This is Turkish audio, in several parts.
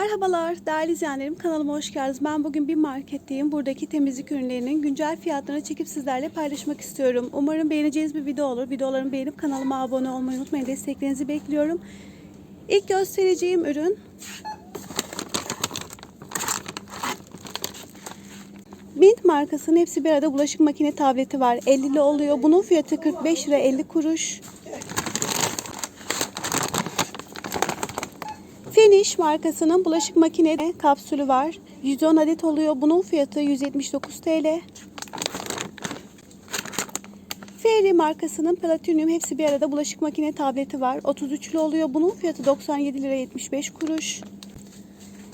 Merhabalar değerli izleyenlerim kanalıma hoş geldiniz. Ben bugün bir marketteyim. Buradaki temizlik ürünlerinin güncel fiyatlarını çekip sizlerle paylaşmak istiyorum. Umarım beğeneceğiniz bir video olur. Videolarımı beğenip kanalıma abone olmayı unutmayın. Desteklerinizi bekliyorum. İlk göstereceğim ürün Mint markasının hepsi bir arada bulaşık makine tableti var. 50'li oluyor. Bunun fiyatı 45 lira 50 kuruş. Finish markasının bulaşık makine kapsülü var. 110 adet oluyor. Bunun fiyatı 179 TL. Fairy markasının Platinum hepsi bir arada bulaşık makine tableti var. 33'lü oluyor. Bunun fiyatı 97 lira 75 kuruş.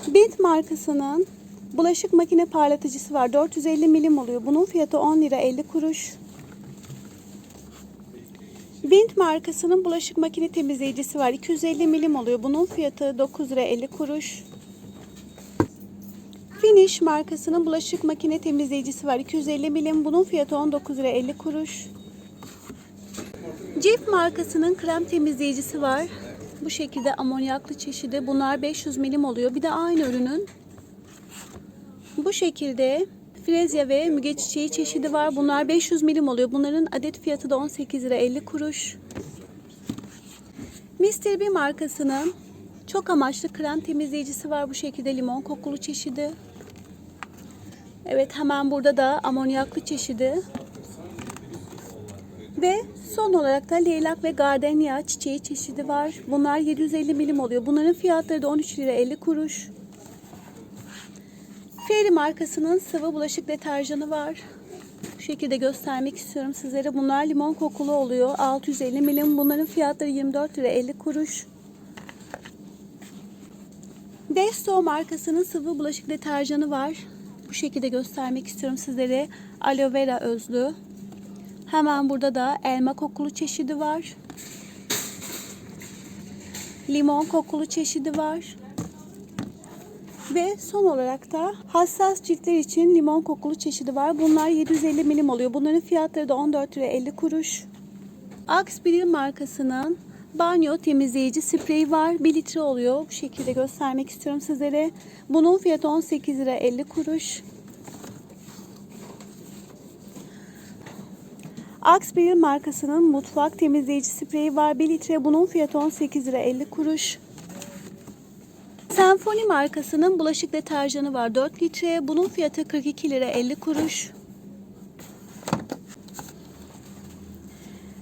Bint markasının bulaşık makine parlatıcısı var. 450 milim oluyor. Bunun fiyatı 10 lira 50 kuruş. Bint markasının bulaşık makine temizleyicisi var. 250 milim oluyor. Bunun fiyatı 9 lira 50 kuruş. Finish markasının bulaşık makine temizleyicisi var. 250 milim. Bunun fiyatı 19 lira 50 kuruş. Cif markasının krem temizleyicisi var. Bu şekilde amonyaklı çeşidi. Bunlar 500 milim oluyor. Bir de aynı ürünün bu şekilde Frezya ve müge çiçeği çeşidi var. Bunlar 500 milim oluyor. Bunların adet fiyatı da 18 lira 50 kuruş. Mr. B markasının çok amaçlı krem temizleyicisi var. Bu şekilde limon kokulu çeşidi. Evet hemen burada da amonyaklı çeşidi. Ve son olarak da leylak ve gardenya çiçeği çeşidi var. Bunlar 750 milim oluyor. Bunların fiyatları da 13 lira 50 kuruş. Fairy markasının sıvı bulaşık deterjanı var. Bu şekilde göstermek istiyorum sizlere. Bunlar limon kokulu oluyor. 650 milim. Bunların fiyatları 24 lira 50 kuruş. Desto markasının sıvı bulaşık deterjanı var. Bu şekilde göstermek istiyorum sizlere. Aloe vera özlü. Hemen burada da elma kokulu çeşidi var. Limon kokulu çeşidi var. Ve son olarak da hassas ciltler için limon kokulu çeşidi var. Bunlar 750 milim oluyor. Bunların fiyatları da 14 lira 50 kuruş. Axe markasının banyo temizleyici spreyi var. 1 litre oluyor. Bu şekilde göstermek istiyorum sizlere. Bunun fiyatı 18 lira 50 kuruş. Axe markasının mutfak temizleyici spreyi var. 1 litre. Bunun fiyatı 18 lira 50 kuruş. Senfoni markasının bulaşık deterjanı var 4 litre. Bunun fiyatı 42 lira 50 kuruş.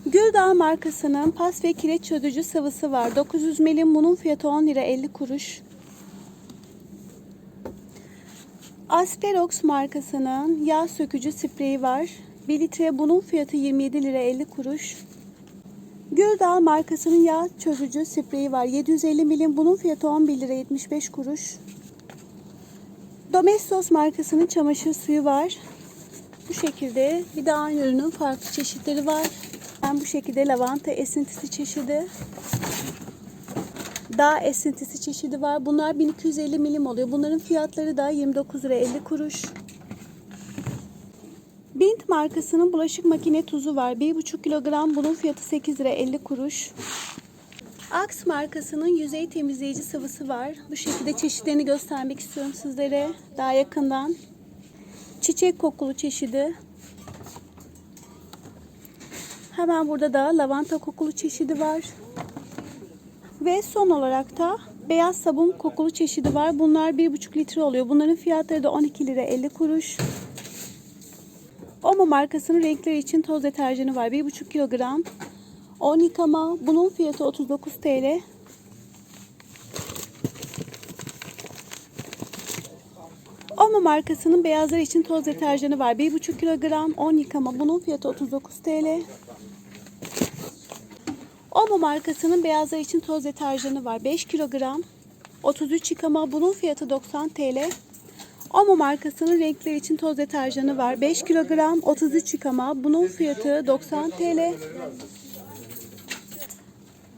Güldağ markasının pas ve kireç çözücü sıvısı var. 900 milim. Bunun fiyatı 10 lira 50 kuruş. Asperox markasının yağ sökücü spreyi var. 1 litre. Bunun fiyatı 27 lira 50 kuruş. Güldağ markasının yağ çözücü spreyi var. 750 milim. Bunun fiyatı 11 lira 75 kuruş. Domestos markasının çamaşır suyu var. Bu şekilde bir de aynı ürünün farklı çeşitleri var. Ben bu şekilde lavanta esintisi çeşidi. Dağ esintisi çeşidi var. Bunlar 1250 milim oluyor. Bunların fiyatları da 29 lira 50 kuruş. Bint markasının bulaşık makine tuzu var. 1,5 kilogram. Bunun fiyatı 8 lira 50 kuruş. Axe markasının yüzey temizleyici sıvısı var. Bu şekilde çeşitlerini göstermek istiyorum sizlere daha yakından. Çiçek kokulu çeşidi. Hemen burada da lavanta kokulu çeşidi var. Ve son olarak da beyaz sabun kokulu çeşidi var. Bunlar 1,5 litre oluyor. Bunların fiyatları da 12 lira 50 kuruş. Omo markasının renkleri için toz deterjanı var. 1,5 kilogram. 10 yıkama. Bunun fiyatı 39 TL. Omo markasının beyazlar için toz deterjanı var. 1,5 kilogram. 10 yıkama. Bunun fiyatı 39 TL. Omo markasının beyazlar için toz deterjanı var. 5 kilogram. 33 yıkama. Bunun fiyatı 90 TL. Omo markasının renkler için toz deterjanı var. 5 kilogram 33 yıkama. Bunun fiyatı 90 TL.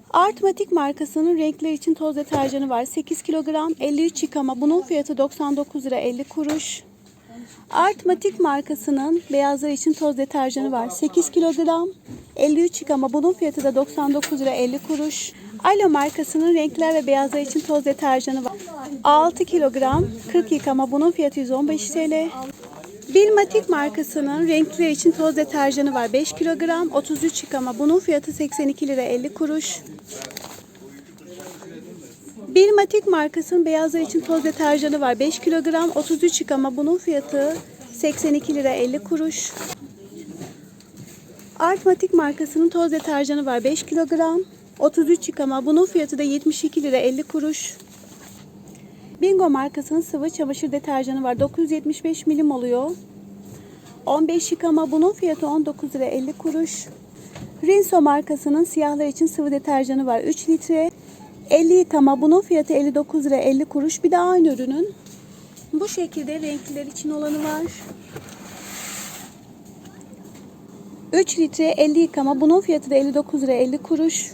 Artmatik markasının renkler için toz deterjanı var. 8 kilogram 53 yıkama. Bunun fiyatı 99 lira 50 kuruş. Artmatik markasının beyazlar için toz deterjanı var. 8 kilogram 53 yıkama. Bunun fiyatı da 99 lira 50 kuruş. Alo markasının renkler ve beyazlar için toz deterjanı var. 6 kilogram 40 yıkama bunun fiyatı 115 TL. Bilmatik markasının renkler için toz deterjanı var 5 kilogram 33 yıkama bunun fiyatı 82 lira 50 kuruş. Bilmatik markasının beyazlar için toz deterjanı var 5 kilogram 33 yıkama bunun fiyatı 82 lira 50 kuruş. Artmatik markasının toz deterjanı var 5 kilogram 33 yıkama bunun fiyatı da 72 lira 50 kuruş. Bingo markasının sıvı çamaşır deterjanı var 975 milim oluyor. 15 yıkama bunun fiyatı 19 lira 50 kuruş. Rinso markasının siyahlar için sıvı deterjanı var 3 litre. 50 yıkama bunun fiyatı 59 lira 50 kuruş. Bir de aynı ürünün bu şekilde renkliler için olanı var. 3 litre 50 yıkama bunun fiyatı da 59 lira 50 kuruş.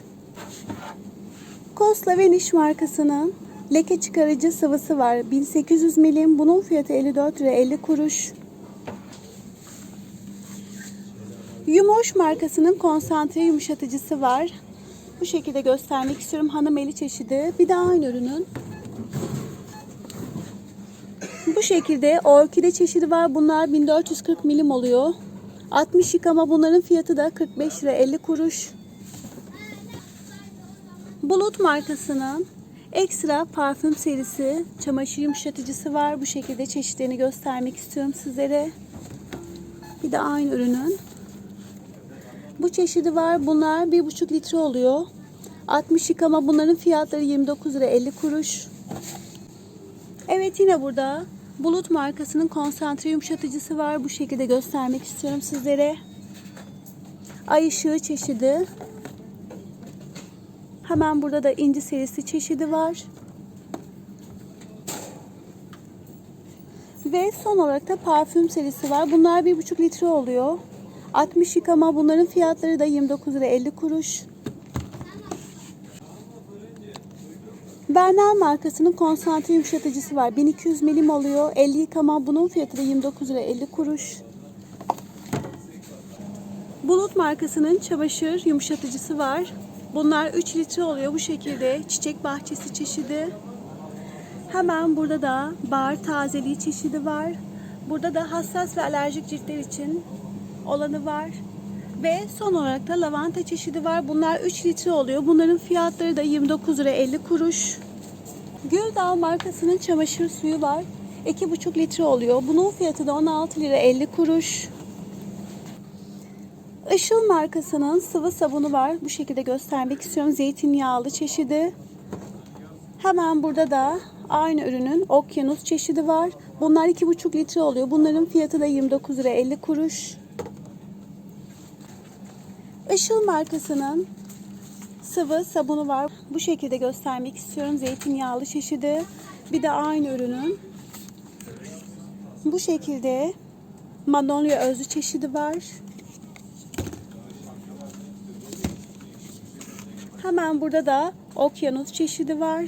Kosla ve Niş markasının leke çıkarıcı sıvısı var. 1800 milim. Bunun fiyatı 54 lira 50 kuruş. Yumoş markasının konsantre yumuşatıcısı var. Bu şekilde göstermek istiyorum. Hanım eli çeşidi. Bir de aynı ürünün. Bu şekilde orkide çeşidi var. Bunlar 1440 milim oluyor. 60 yıkama bunların fiyatı da 45 lira 50 kuruş. Bulut markasının ekstra parfüm serisi çamaşır yumuşatıcısı var. Bu şekilde çeşitlerini göstermek istiyorum sizlere. Bir de aynı ürünün. Bu çeşidi var. Bunlar 1,5 litre oluyor. 60 yıkama bunların fiyatları 29 lira 50 kuruş. Evet yine burada Bulut markasının konsantre yumuşatıcısı var. Bu şekilde göstermek istiyorum sizlere. Ay ışığı çeşidi. Hemen burada da inci serisi çeşidi var. Ve son olarak da parfüm serisi var. Bunlar 1,5 litre oluyor. 60 yıkama bunların fiyatları da 29 lira 50 kuruş. Bernal markasının konsantre yumuşatıcısı var. 1200 milim oluyor. 50 yıkama bunun fiyatı da 29 lira 50 kuruş. Bulut markasının çamaşır yumuşatıcısı var. Bunlar 3 litre oluyor bu şekilde. Çiçek bahçesi çeşidi. Hemen burada da bahar tazeliği çeşidi var. Burada da hassas ve alerjik ciltler için olanı var. Ve son olarak da lavanta çeşidi var. Bunlar 3 litre oluyor. Bunların fiyatları da 29 lira 50 kuruş. Güldal markasının çamaşır suyu var. 2,5 litre oluyor. Bunun fiyatı da 16 lira 50 kuruş. Işıl markasının sıvı sabunu var. Bu şekilde göstermek istiyorum. Zeytinyağlı çeşidi. Hemen burada da aynı ürünün okyanus çeşidi var. Bunlar 2,5 litre oluyor. Bunların fiyatı da 29 lira 50 kuruş. Işıl markasının sıvı sabunu var. Bu şekilde göstermek istiyorum. Zeytinyağlı çeşidi. Bir de aynı ürünün bu şekilde Magnolia özlü çeşidi var. Hemen burada da okyanus çeşidi var.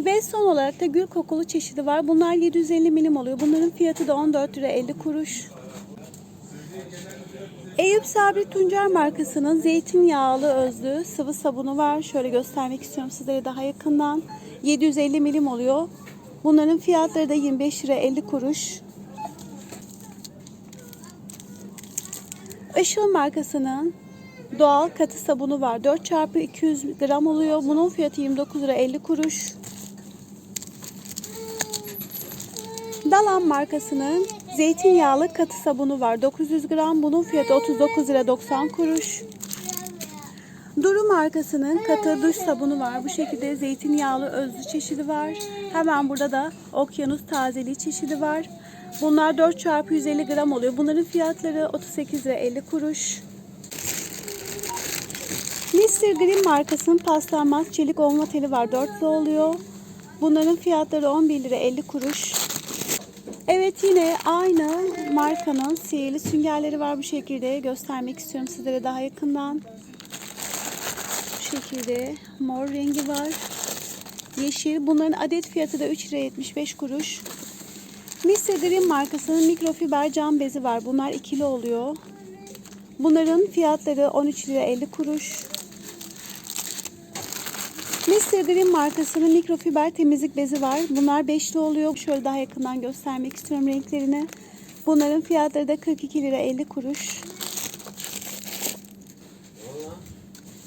Ve son olarak da gül kokulu çeşidi var. Bunlar 750 milim oluyor. Bunların fiyatı da 14 lira 50 kuruş. Eyüp Sabri Tuncer markasının zeytinyağlı özlü sıvı sabunu var. Şöyle göstermek istiyorum sizlere daha yakından. 750 milim oluyor. Bunların fiyatları da 25 lira 50 kuruş. Işıl markasının doğal katı sabunu var. 4 çarpı 200 gram oluyor. Bunun fiyatı 29 lira 50 kuruş. Dalan markasının zeytinyağlı katı sabunu var. 900 gram. Bunun fiyatı 39 lira 90 kuruş. Duru markasının katı duş sabunu var. Bu şekilde zeytinyağlı özlü çeşidi var. Hemen burada da okyanus tazeliği çeşidi var. Bunlar 4 çarpı 150 gram oluyor. Bunların fiyatları 38 lira 50 kuruş. Mr. Green markasının paslanmaz çelik olma teli var. 4'lü oluyor. Bunların fiyatları 11 lira 50 kuruş. Evet yine aynı markanın sihirli süngerleri var bu şekilde. Göstermek istiyorum sizlere daha yakından. Bu şekilde mor rengi var. Yeşil. Bunların adet fiyatı da 3 lira 75 kuruş. Mr. Green markasının mikrofiber cam bezi var. Bunlar ikili oluyor. Bunların fiyatları 13 lira 50 kuruş. Mr. Dream markasının mikrofiber temizlik bezi var. Bunlar beşli oluyor. Şöyle daha yakından göstermek istiyorum renklerini. Bunların fiyatları da 42 lira 50 kuruş.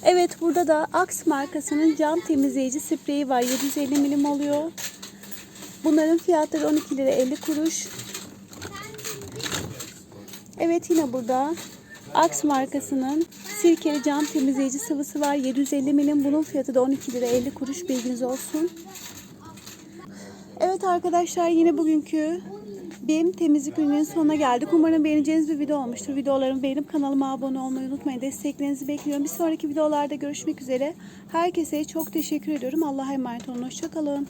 Evet burada da Axe markasının cam temizleyici spreyi var. 750 milim oluyor. Bunların fiyatları 12 lira 50 kuruş. Evet yine burada Axe markasının sirkeli cam temizleyici sıvısı var. 750 milim. Bunun fiyatı da 12 lira 50 kuruş. Bilginiz olsun. Evet arkadaşlar yine bugünkü BİM temizlik ürünlerinin sonuna geldik. Umarım beğeneceğiniz bir video olmuştur. Videolarımı beğenip kanalıma abone olmayı unutmayın. Desteklerinizi bekliyorum. Bir sonraki videolarda görüşmek üzere. Herkese çok teşekkür ediyorum. Allah'a emanet olun. Hoşçakalın.